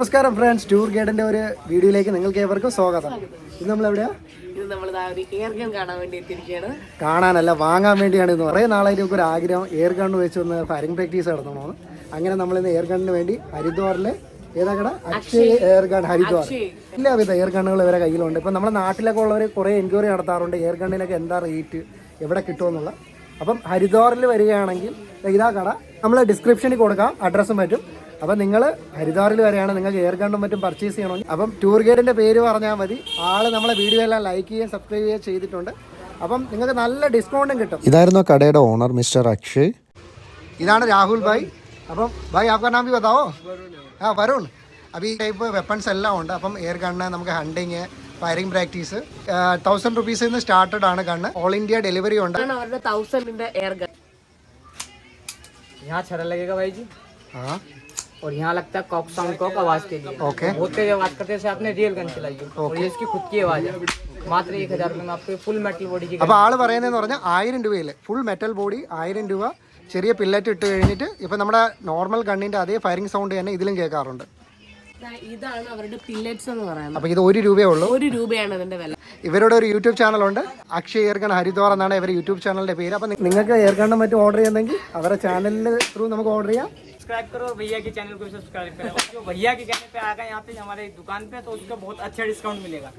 നമസ്കാരം friends tour ഗൈഡിന്റെ ഒരു വീഡിയോയിലേക്ക് നിങ്ങൾക്ക് ഏവർക്കും സ്വാഗതം. ഇത് നമ്മൾ എവിടെയാ കാണാനല്ല വാങ്ങാൻ വേണ്ടിയാണ് ഇന്ന്. കുറേ നാളായിട്ട് ഒരു ആഗ്രഹം എയർ ഗൺ വെച്ച് ഒന്ന് ഫയറിംഗ് പ്രാക്ടീസ് നടത്തണമെന്ന് അങ്ങനെ നമ്മൾ ഇന്ന് എയർ ഗണ്ണിന് വേണ്ടി ഹരിദ്വാറിലെ ഏതാ കട? Akshay air gun Haridwar. എല്ലാവിധ എയർ ഗണ്ണുകൾ ഇവരെ കയ്യിലുണ്ട്. ഇപ്പം നമ്മുടെ നാട്ടിലൊക്കെ ഉള്ളവർ കുറേ എൻക്വയറി നടത്താറുണ്ട് എയർ ഗണ്ണിനൊക്കെ എന്താ റേറ്റ് എവിടെ കിട്ടുമെന്നുള്ള അപ്പം ഹരിദ്വാറിൽ വരികയാണെങ്കിൽ ഇതാ കട. നമ്മൾ ഡിസ്ക്രിപ്ഷനിൽ കൊടുക്കാം അഡ്രസ്സും പറ്റും. അപ്പൊ നിങ്ങൾ ഹരിദ്വാറിൽ വരെയാണ് നിങ്ങൾക്ക് എയർ ഗണ്ണും മറ്റും പർച്ചേസ് ചെയ്യണമെങ്കിൽ. അപ്പം ടൂർ ഗൈഡിന്റെ പേര് പറഞ്ഞാൽ മതി. ആൾ നമ്മളെ വീഡിയോ എല്ലാം ലൈക്ക് ചെയ്യുകയും സബ്സ്ക്രൈബ് ചെയ്യുകയും ചെയ്തിട്ടുണ്ട്. അപ്പം നിങ്ങൾക്ക് നല്ല ഡിസ്കൗണ്ടും കിട്ടും. ഇതായിരുന്നു കടയുടെ ഓണർ മിസ്റ്റർ അക്ഷയ്. ഇതാണ് രാഹുൽ ഭായ്. അപ്പം ഭായ് ആപ്കാ നാം ബി ആ വരുൺ. അപ്പം ഈ ടൈപ്പ് വെപ്പൺസ് എല്ലാം ഉണ്ട്. അപ്പം എയർ ഗണ്ണ് നമുക്ക് ഹണ്ടിങ് ഫയറിംഗ് പ്രാക്ടീസ് തൗസൻഡ് റുപ്പീസിൽ നിന്ന് സ്റ്റാർട്ടഡ് ആണ് ഗണ്ണ് ഓൾ ഇന്ത്യ ഡെലിവറി ഉണ്ട്. അവരുടെ തൗസൻഡിന്റെ എയർ ഗൺ ആ? और यहाँ लगता है कॉक साउंड कॉक आवाज के लिए ओके बहुत तेज आवाज करते से आपने रियल गन चलाइए और ये इसकी खुद की आवाज है मात्र एक हजार रुपये में आपको फुल मेटल बॉडी की അപ്പോൾ ആള് പറയുന്നതെന്ന് പറഞ്ഞാൽ ആയിരം രൂപയിൽ ഫുൾ മെറ്റൽ ബോഡി ആയിരം രൂപ ചെറിയ പില്ലറ്റ് ഇട്ട് കഴിഞ്ഞിട്ട് ഇപ്പം നമ്മുടെ നോർമൽ ഗണ്ണിൻ്റെ അതേ ഫയറിംഗ് സൗണ്ട് തന്നെ ഇതിലും കേൾക്കാറുണ്ട് ദാ ഇതാണ് അവരുടെ പില്ലറ്റ്സ് എന്ന് പറയുന്നത് അപ്പോൾ ഇത് ഒരു രൂപയേ ഉള്ളൂ ഒരു രൂപയാണ് ഇതിന്റെ വില ഇവരുടെ ഒരു യൂട്യൂബ് ചാനലുണ്ട് അക്ഷയ് എയർഗൺ ഹരിദ്വാർ എന്നാണ് ഇവരുടെ യൂട്യൂബ് ചാനലിൻ്റെ പേര് അപ്പം നിങ്ങൾക്ക് എയർഗണ്ണും മറ്റും ഓർഡർ ചെയ്യുന്നെങ്കിൽ അവരുടെ ചാനലിൽ ത്രൂ നമുക്ക് ഓർഡർ ചെയ്യാം सब्सक्राइब करो और भैया के चैनल को भी सब्सक्राइब करो। जो भैया के कहने पे आ गए यहाँ पे हमारे दुकान पे तो उसका बहुत अच्छा डिस्काउंट मिलेगा।